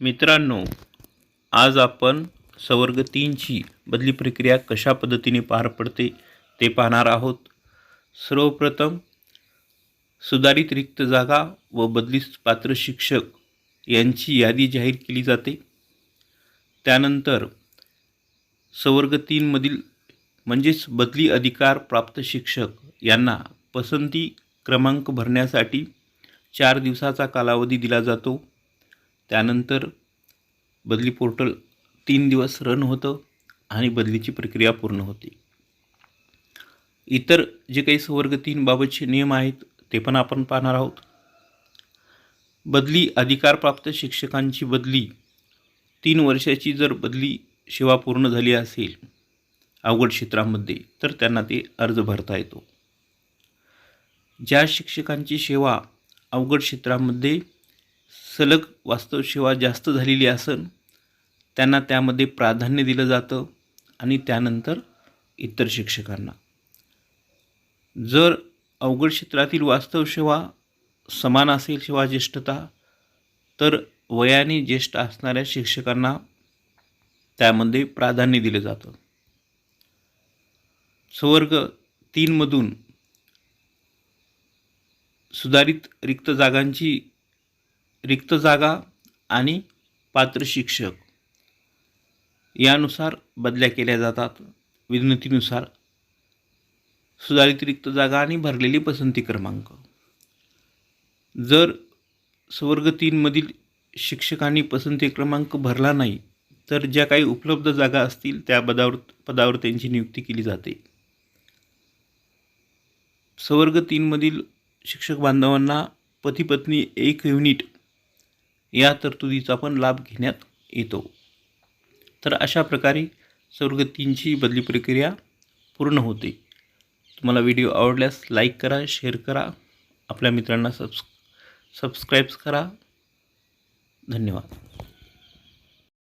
मित्रांनो आज आपण सवर्ग तीनची बदली प्रक्रिया कशा पद्धतीने पार पडते ते पाहणार आहोत. सर्वप्रथम सुधारित रिक्त जागा व बदलीस पात्र शिक्षक यांची यादी जाहीर केली जाते. त्यानंतर सवर्ग तीनमधील म्हणजेच बदली अधिकार प्राप्त शिक्षक यांना पसंती क्रमांक भरण्यासाठी चार दिवसाचा कालावधी दिला जातो. त्यानंतर बदली पोर्टल तीन दिवस रन होतं आणि बदलीची प्रक्रिया पूर्ण होते. इतर जे काही सवर्ग तीनबाबतचे नियम आहेत ते पण आपण पाहणार आहोत. बदली अधिकारप्राप्त शिक्षकांची बदली तीन वर्षाची जर बदली सेवा पूर्ण झाली असेल अवघड क्षेत्रामध्ये तर त्यांना ते अर्ज भरता येतो. ज्या शिक्षकांची सेवा अवघड क्षेत्रामध्ये सलग वास्तव सेवा जास्त झालेली असेल त्यांना त्यामध्ये प्राधान्य दिलं जातं आणि त्यानंतर इतर शिक्षकांना. जर अवघड क्षेत्रातील वास्तव सेवा समान असेल सेवा ज्येष्ठता तर वयाने ज्येष्ठ असणाऱ्या शिक्षकांना त्यामध्ये प्राधान्य दिलं जातं. सवर्ग तीनमधून सुधारित रिक्त जागांची रिक्त जागा आणि पात्र शिक्षक यानुसार बदल्या केल्या जातात. विनंतीनुसार सुधारित रिक्त जागा आणि भरलेली पसंती क्रमांक. जर सवर्ग तीनमधील शिक्षकांनी पसंती क्रमांक भरला नाही तर ज्या काही उपलब्ध जागा असतील त्या पदावर पदावर त्यांची नियुक्ती केली जाते. सवर्ग तीनमधील शिक्षक बांधवांना पती पत्नी एक युनिट या तरतुदीचा पण लाभ घेण्यात येतो. तर अशा प्रकारे सवर्ग तीनची बदली प्रक्रिया पूर्ण होते. तुम्हाला व्हिडिओ आवडल्यास लाईक करा शेअर करा. आपल्या मित्रांना सबस् सबस्क्राईब्स करा. धन्यवाद.